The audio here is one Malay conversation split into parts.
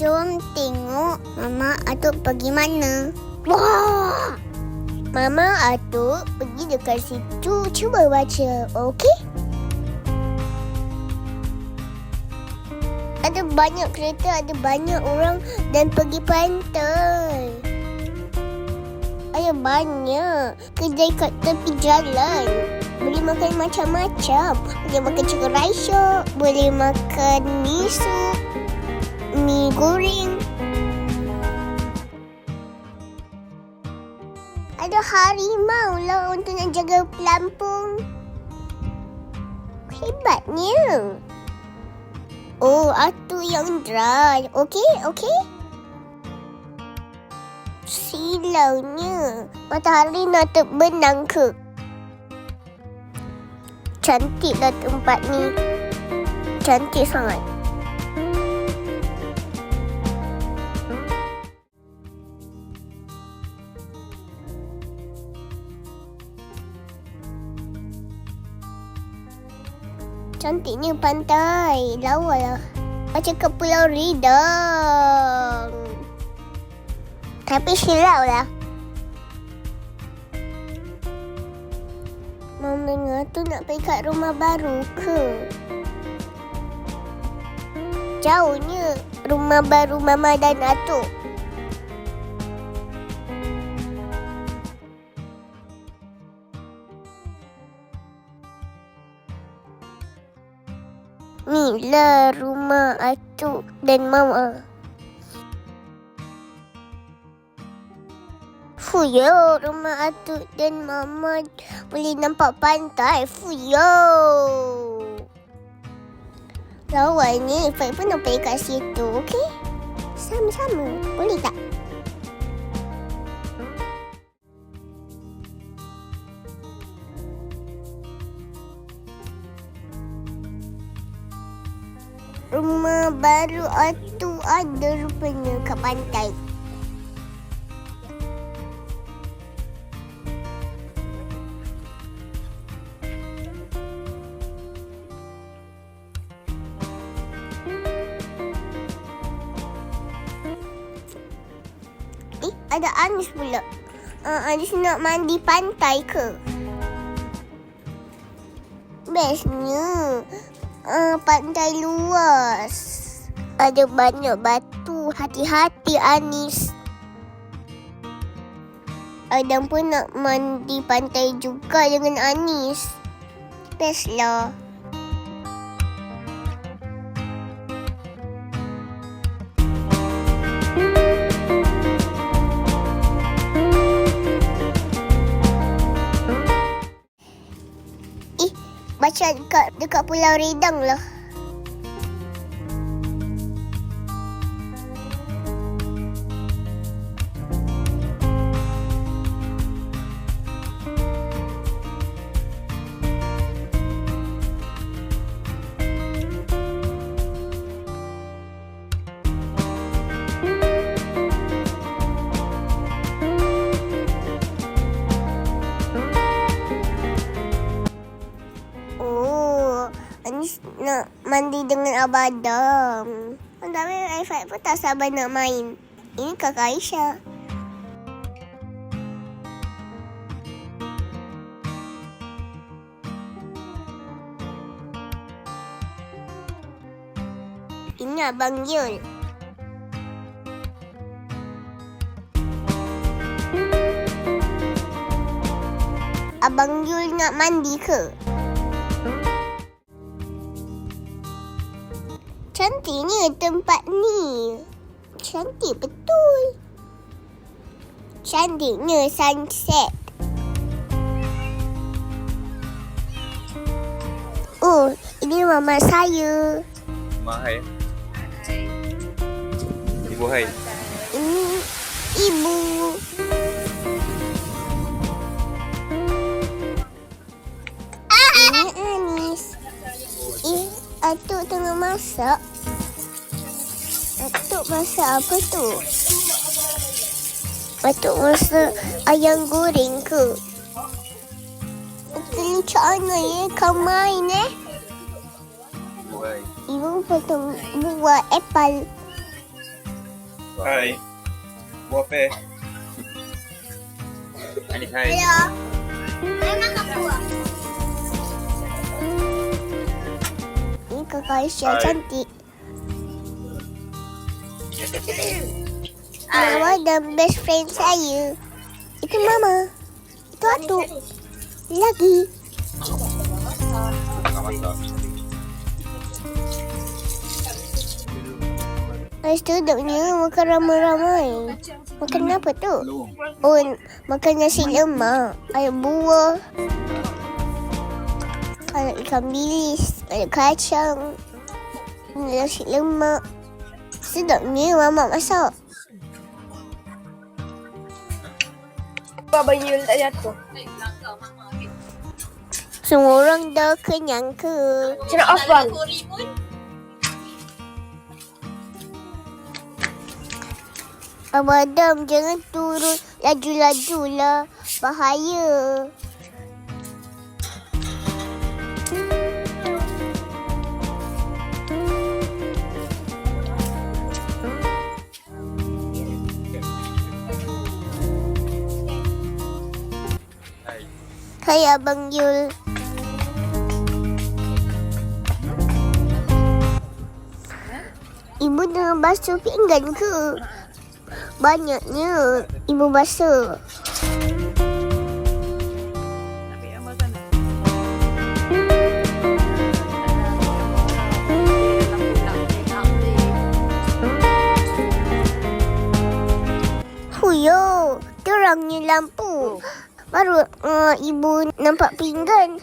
Jom tengok Mama Atuk pergi mana. Wah! Mama Atuk pergi dekat situ. Cuba baca, okey? Ada banyak kereta, ada banyak orang dan pergi pantai. Ada banyak kedai kat tepi jalan. Boleh makan macam-macam. Boleh makan rice shop, boleh makan miso, mi. Ada harimau lah untuk nak jaga pelampung. Hebatnya. Oh, Atu yang drive. Okey, okey. Silaunya. Matahari nak terbenam ke? Cantiklah tempat ni. Cantik sangat. Cantiknya pantai. Lawa lah. Macam ke Pulau Ridang. Tapi silau lah. Mam dengar tu nak pergi kat rumah baru ke? Jauhnya rumah baru Mama dan Atuk. Ni lah rumah Atuk dan Mama. Fuyo, rumah Atuk dan Mama boleh nampak pantai. Fuyo. Lawannya, Ifat pun nak pergi kat situ, okey? Sama-sama. Boleh tak? Rumah baru Atu ada rupanya kat pantai. Eh, ada Anis pula. Uh, Anis nak mandi pantai ke? Bestnya uh, pantai luas. Ada banyak batu. Hati-hati Anis. Adam pun nak mandi pantai juga dengan Anis. Best baca dekat dekat Pulau Redang lah. Dengan Abah Adam. Tapi Aifat pun tak sabar nak main. Ini kakak Aisyah. Ini Abang Yul. Abang Yul nak mandi ke? Cantiknya tempat ni. Cantik betul. Cantiknya sunset. Oh, ini mama saya. Mahai. Ibu hai. Ini ibu. Ini Anis. Atuk tengah masak. Atuk masak apa tu? Atuk masak ayam goreng ke? Atuk macam mana ya? Kau main eh? Ibu potong buah apple. Hai. Buat apa? Anis hai. Hello. Aisyah Hai. cantik. Mama dan best friend saya. Itu Mama. Itu Atuk. Lagi. Ais tu duduknya makan ramai-ramai. Makan apa tu? Oh, makan nasi lemak. Ada buah. Ada ikan bilis. Ada kacang. Nasi lemak. Sedapnya Mama masak. Baba Yul tak jatuh. Semua orang dah kenyang ke? Macam nak off bang. Abang Adam jangan turun laju-laju lah. Bahaya. Hai Abang Yul. Ibu dengan basuh pinggan ke? Banyaknya ibu basuh. Huyo, terangnya lampu. Baru uh, ibu nampak pinggan.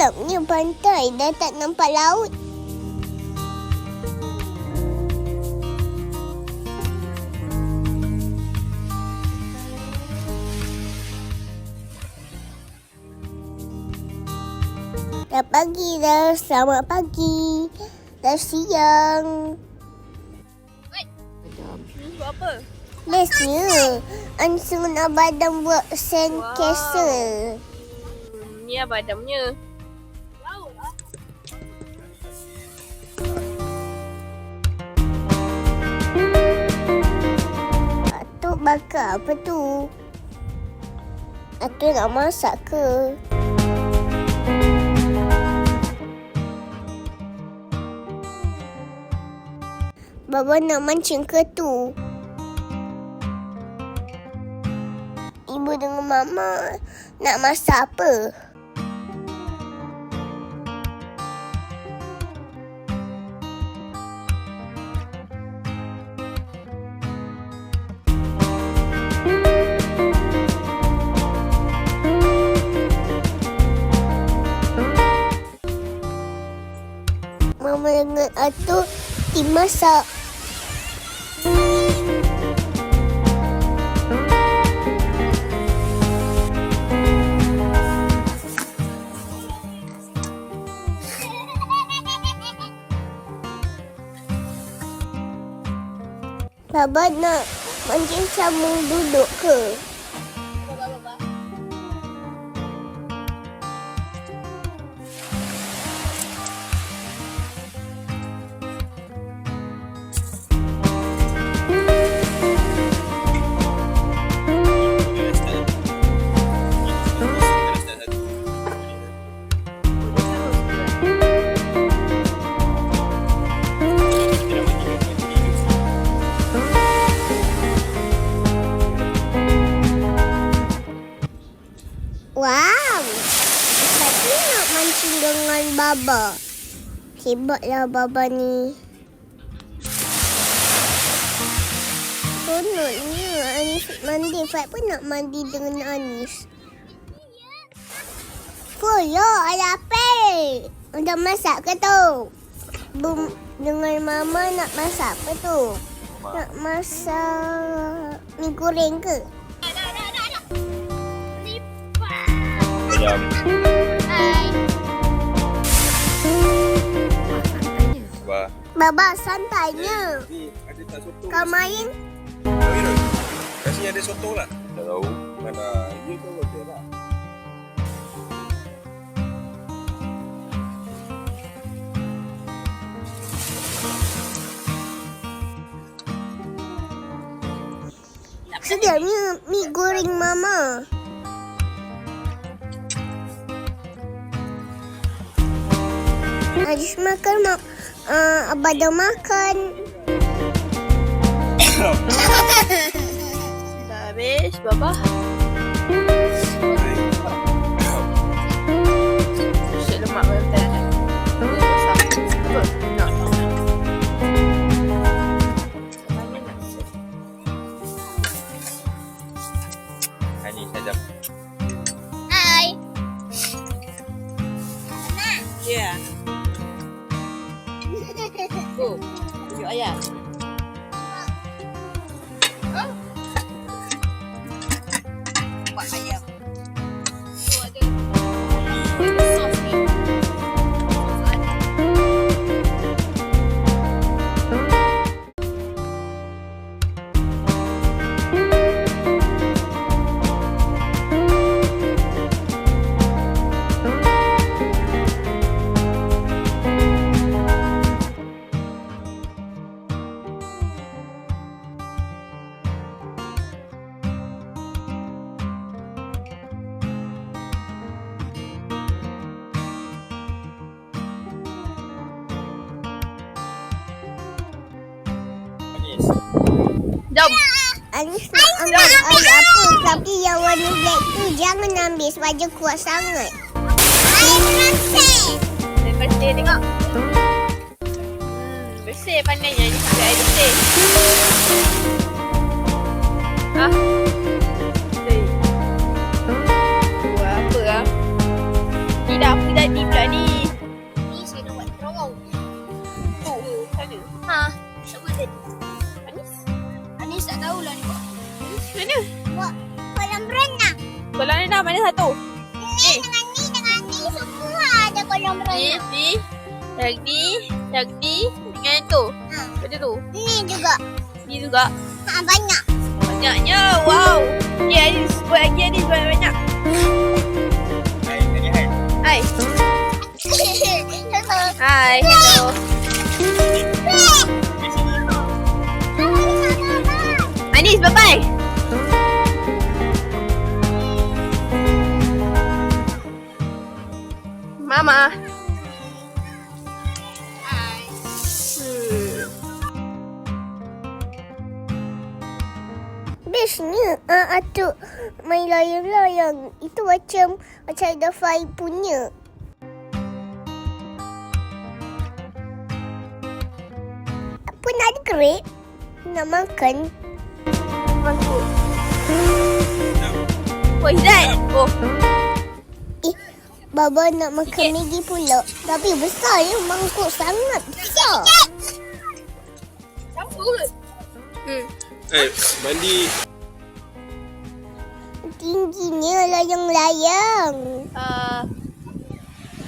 Gelapnya pantai dah tak nampak laut. Dah pagi dah. Selamat pagi. Dah siang. Buat apa? Bestnya. Ansun Abadam buat sandcastle. Hmm, ni Abah Adamnya. Atuk bakar apa tu? Atuk nak masak ke? Baba nak mancing ke tu? Ibu dengan mama nak masak apa? Mama dengan Atuk dimasak. Baba nak mancing sambung duduk ke? Hebatlah Baba ni. Kononnya Anis mandi. Fat pun nak mandi dengan Anis. Fuyo, ada apa? Untuk masak ke tu? Bum, dengan Mama nak masak apa tu? Nak masak mi goreng ke? Jam. Ah, Wah. Baba santainya. Ni ada tak soto? Kau main Oh, ya. Kasih ada soto lah. Tak tahu. Mana dia tu okey lah. Sedianya mi goreng mama. Najis makan mak. Uh, abah dah makan. Dah habis, Baba. Buat Jom. Anis nak ambil air apa tapi yang warna black tu jangan ambil sebab dia kuat sangat. Air bersih. Air bersih tengok. Hmm, bersih pandainya ni sampai air bersih. Bersih. Buat apa ah? Ni dah apa tadi pula ni? Ni saya nak buat terowong. Tu, sana. Ha, cuba tadi. Tak tahulah ni buat. Mana? Buat kolam renang. Kolam dah mana satu? Ni dengan ni dengan ni semua ada kolam Ni, renang. ni. Yang ni, yang ni dengan yang tu. Ha, Macam tu. ni juga. Ni juga. Ha, banyak. Banyaknya. Wow. Okay, Anis. Buat lagi Anis banyak-banyak. Hai, ni hai. Hai. Hai. Hello. Anis, bye-bye. Mama. Hmm. Bestnya uh, atuk main layang-layang. Itu macam macam ada Fai punya. Pun ada kerip. Nak makan. Mangkuk. Oh, Izzat. Oh, Eh, Baba nak makan Maggi pula. Tapi besar ya. Mangkuk sangat besar. campur. Hmm. Eh, mandi. Tingginya layang-layang. Uh,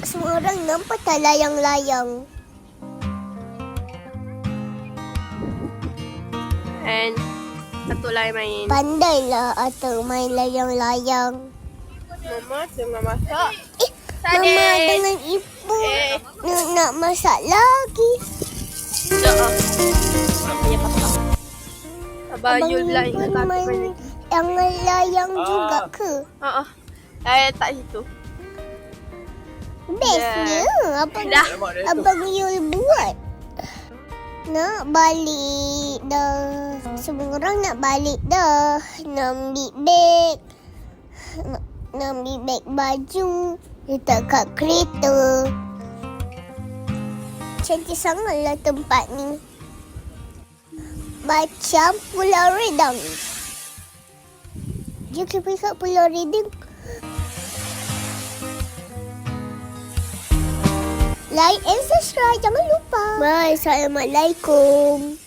Semua orang nampak tak layang-layang. and satu lain main. Pandailah atau main layang-layang. Mama tengah masak. Eh, Tadi. Mama dengan ibu Eh. nak, nak masak lagi. Sekejap ah. Pasal. Abang Yul lah Ibu ingat aku main lagi. yang layang juga ke? Ha ah. Saya tak situ. Bestnya abang, Dah. abang Yul buat. Nak balik dah. Semua orang nak balik dah. Nak ambil beg. Nak, ambil beg baju. Letak kat kereta. Cantik sangatlah tempat ni. Macam Pulau Redang. Jom kita pergi kat Pulau Redang. Like and subscribe. Jangan lupa. Bye. Assalamualaikum.